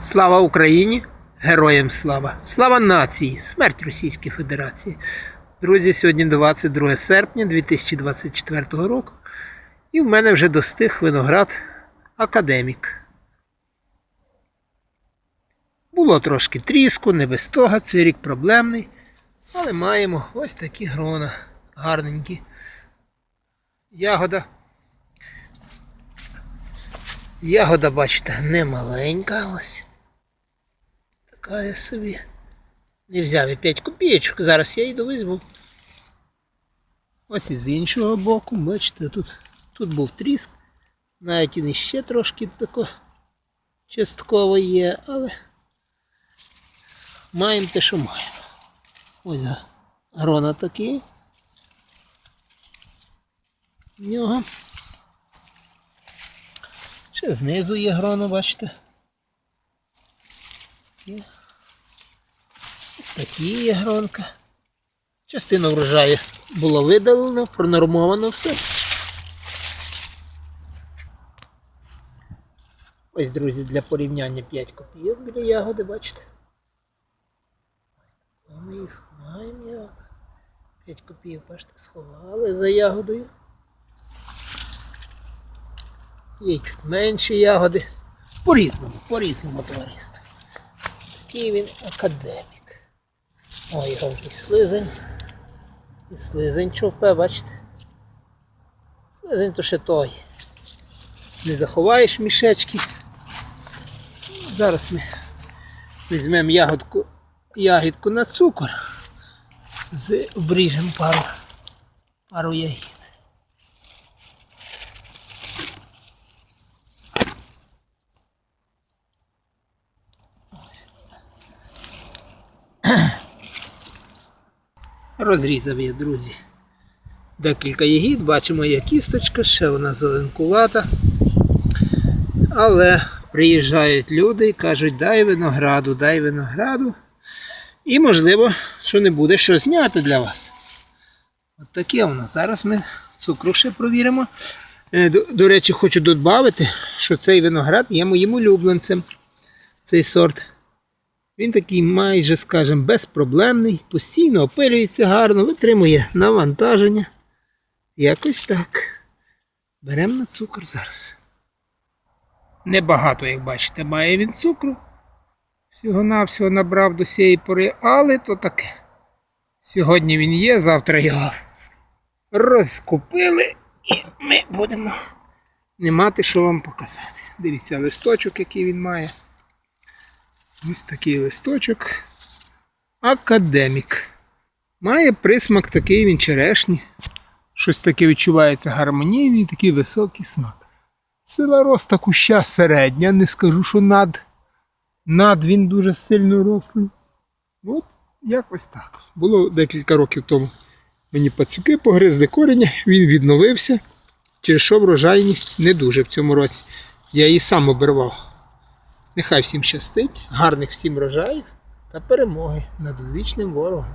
Слава Україні! Героям слава! Слава нації! Смерть Російській Федерації! Друзі, сьогодні 22 серпня 2024 року. І в мене вже достиг виноград Академік. Було трошки тріску, не без того, цей рік проблемний. Але маємо ось такі грона гарненькі. Ягода. Ягода, бачите, не маленька ось. Така я собі. Не взяв і 5 копійочок, зараз я йду візьму. Ось і з іншого боку, бачите, тут, тут був тріск. Навіть він іще трошки тако частково є, але маємо те, що маємо. Ось грона такі. В нього. Ще знизу є гроно, бачите. Є. Ось такі є гронка. Частина врожаю було видалено, пронормовано все. Ось, друзі, для порівняння 5 копійок біля ягоди, бачите. Ось ми їх сховаємо ягоду. 5 копійок, бачите, сховали за ягодою. Є чуть менші ягоди. По-різному, по-різному товариство. Такий він академік. О, його вже і слизень. І слизень човпе, бачите? Слизень то ще той. Не заховаєш мішечки. Зараз ми візьмемо ягодку, ягідку на цукор. Обріжемо пару, пару ягід. Розрізав я, друзі. Декілька ягід, бачимо, є кісточка, ще вона зеленкувата. Але приїжджають люди і кажуть, дай винограду, дай винограду. І можливо, що не буде що зняти для вас. От таке воно. Зараз ми цукру ще провіримо. Е, До, до речі, хочу додати, що цей виноград є моїм улюбленцем. Цей сорт. Він такий майже, скажімо, безпроблемний, постійно опилюється гарно, витримує навантаження. Якось так. Беремо на цукор зараз. Небагато, як бачите, має він цукру. Всього-навсього набрав до цієї пори, але то таке. Сьогодні він є, завтра його розкупили і ми будемо не мати що вам показати. Дивіться, листочок, який він має. Ось такий листочок. Академік. Має присмак такий він черешні. Щось таке відчувається гармонійний, такий високий смак. Сила роста куща середня, не скажу, що над. Над він дуже сильно рослий. От якось так. Було декілька років тому. Мені пацюки погризли коріння, він відновився. Через що врожайність не дуже в цьому році. Я її сам обірвав. Нехай всім щастить, гарних всім врожаїв та перемоги над вічним ворогом.